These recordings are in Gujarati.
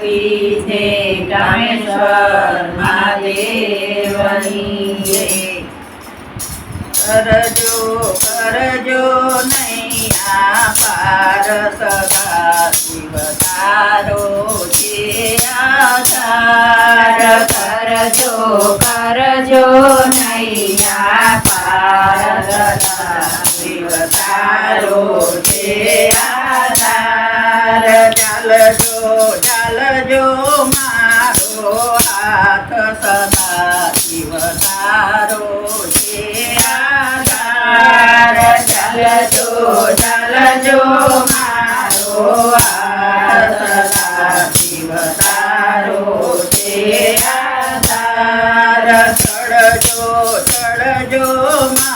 શક્તિ છે કામેશ્વર મહાદેવની કરજો કરજો નહીં આ પાર સદા શિવ તારો છે આધાર. કરજો કરજો નહીં આ પાર સદા શિવ તારો છે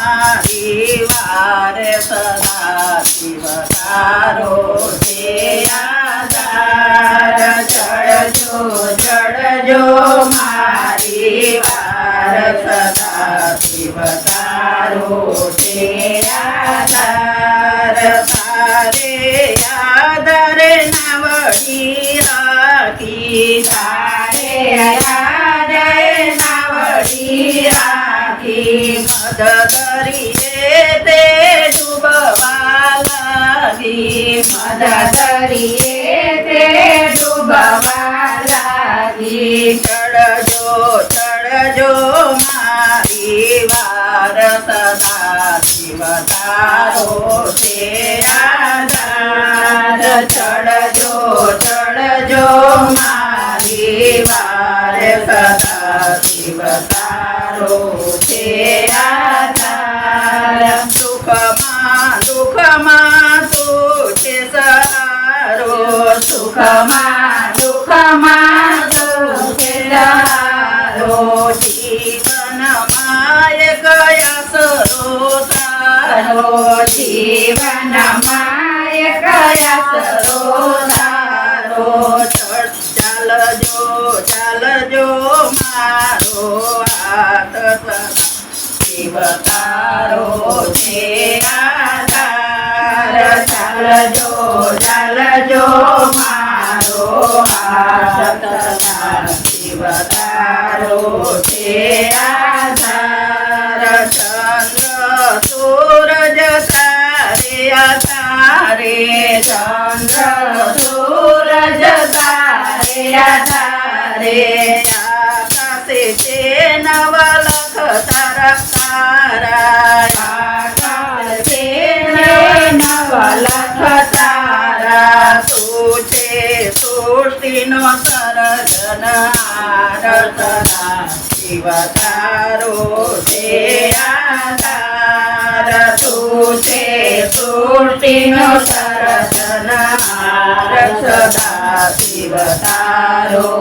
મારી વારે સદા શિવ તારો છે આધાર ચડજો ચડજો મારી વાર સદા શિવ તારો છે આધાર તારે આધારે નવડી રાખી મદ કરીએ તે ડૂબવા લાગી મદ કરીએ તે ડૂબવા લાગી ચડજો ચડજો મારી વાર સદા શિવ તારો છે સુખમાં દુઃખમાં દુઃખે તારો જીવનમાં એક આસરો તારો જીવનમાં એક આસરો તારો ચડ ચાલજો ચાલજો મારો હાથ શિવ તારો છે છે નવલખ તારા તારા આકાશે નવલખ તારા તું છે સૃષ્ટિનો સર્જનહાર સદા શિવ તારો છે આધાર તું છે સૃષ્ટિનો સર્જનહાર સદા તારો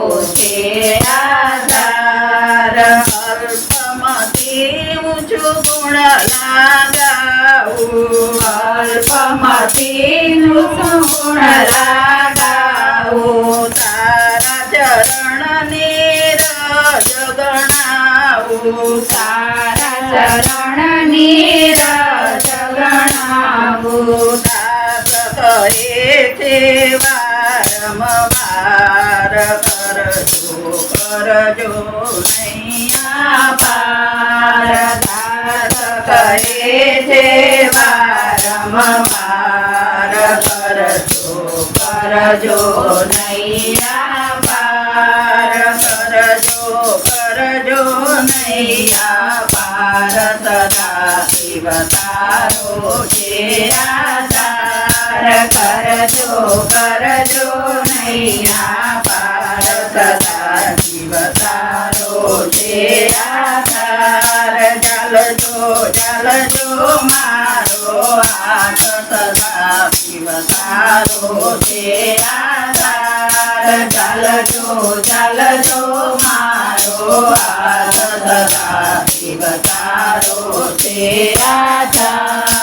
અલ્પમતીનું ગુણ લાગાવું તારા ચરણની રજ ગણાવું, તારા ચરણની રજ ગણાવું દાસ કહે છે વારંવાર કરજો કરજો નૈયા પાર દાસ કહે છે વારંવાર કરજો કરજો નૈયા પાર કરજો કરજો નૈયા પાર સદા શિવ તારો છે આધાર કરજો કરજો નૈયા પાર સદા શિવ તારો ચાલજો ચાલજો મારો હાથ સદા શિવ તારો છે ચાલજો ચાલજો મારો હાથ સદા શિવ તારો છે આધાર